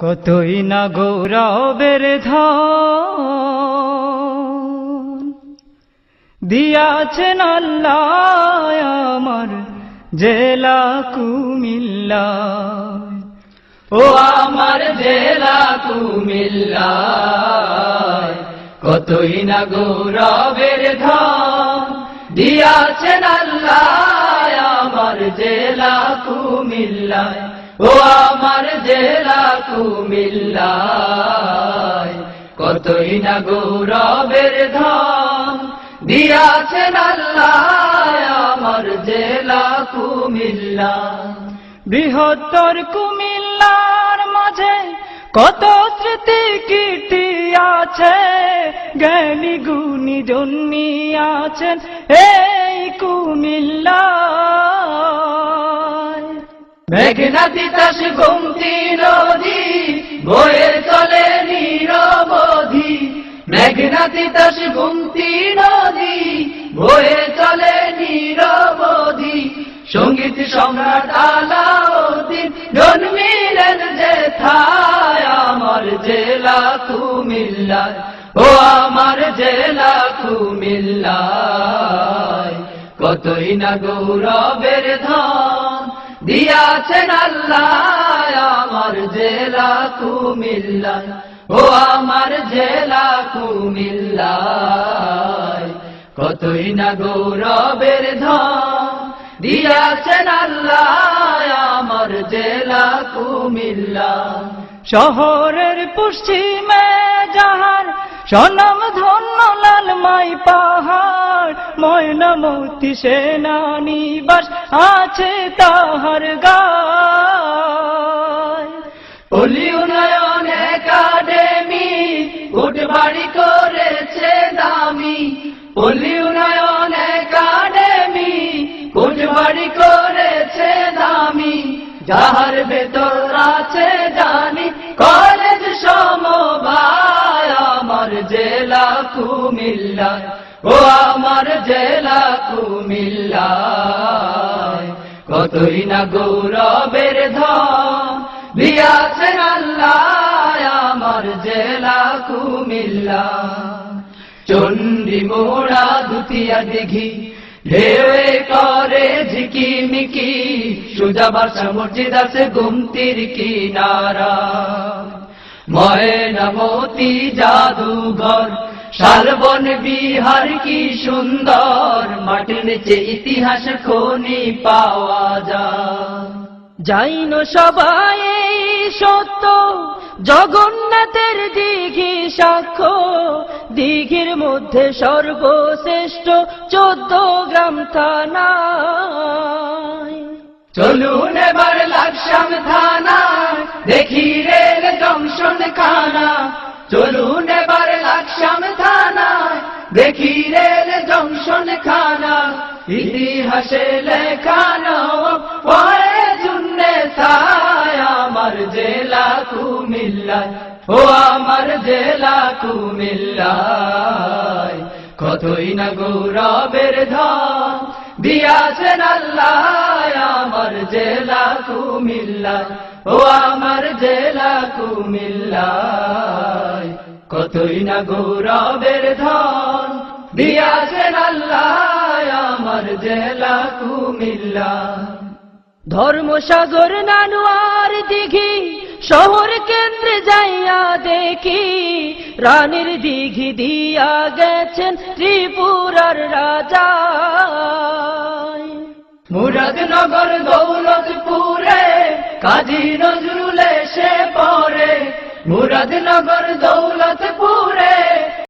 কতই না গৌরবের ধন দিয়াছেন আল্লাহ আমার জেলা কুমিল্লা। ও আমার জেলা কুমিল্লা, কতই না গৌরবের ধন দিয়াছেন আল্লাহ আমার জেলা কুমিল্লায় ও আমার জেলা কুমিল্লায় কতই না গৌরবের ধন দিয়াছেন আল্লাহ আমার জেলা কুমিল্লা। বৃহত্তর কুমিল্লার মাঝে কত স্মৃতি কীর্তি আছে, জ্ঞানী গুণী জন্মি আছেন এই কুমিল্লায় মেঘনা তিতাস গুমতি নদী বয়ের চলে নিরবধি মেঘনা তিতাস গুমতি নদী বয়ে চলে নিরবধি সংগীত সম্রাট আলাউদ্দিন জন্মিলেন যে আমার জেলা কুমিল্লায়, ও আমার জেলা কুমিল্লায়, কতই না গৌরবের ধন দিয়াছেন আল্লাহ, আমার জেলা কুমিল্লায় ও আমার জেলা কুমিল্লায়, কতই না গৌরবের ধন দিয়াছেন আল্লাহ, আমার জেলা কুমিল্লা। শহরের পশ্চিমে যাহার সনম ধন্য লালমাই পাহাড়। ময়নামতি সেনানিবাস আছে তাহার অলি উন্নয়ন একাডেমি উঠ বাড়ি করেছে দামি। পল্লী উন্নয়ন একাডেমি উঠ বাড়ি করেছে দামি। যাহার ভেতর আছে জানি, কলেজ সমবায়, আমার জেলা কুমিল্লা ও আমার জেলা কুমিল্লা কতই না গৌরবের ধন আল্লাহ আমার জেলা কুমিল্লা চন্ডী মোড়া দুতিয়া দিঘি, ঢেউয়ে করে ঝিকি মিকি সুজা বাসা মসজিদ আছে গুমতির কিনারা ময়নামতি জাদুঘর শালবন বিহার কি সুন্দর মাটির নিচে ইতিহাস খনি পাওয়া যায়। যাইন সবাই সত্য জগন্নাথের দিঘি সাক্ষ্য দিঘির মধ্যে সর্বশ্রেষ্ঠ চোদ্দ গ্রাম থানা চলুন এবার লাকসাম থানা দেখি রেল জংশন খানা ইতিহাসে লেখানো, পরে আমার জেলা কুমিল্লায়, ও আমার জেলা কুমিল্লায়। কতই না গৌরবের ধন দিয়াছেন আল্লাহ আমার জেলা কুমিল্লায়, ও আমার জেলা কুমিল্লায়। কতই না গৌরবের ধন কুমিল্লা। ধর্মসাগর নানুয়ার দিঘি, শহর কেন্দ্রে যাইয়া দেখি। রানীর দিঘি দিয়া গেছেন ত্রিপুরার রাজা মুরাদনগর দৌলতপুরে কাজী নজরুল এসে পরে মুরাদনগর দৌলত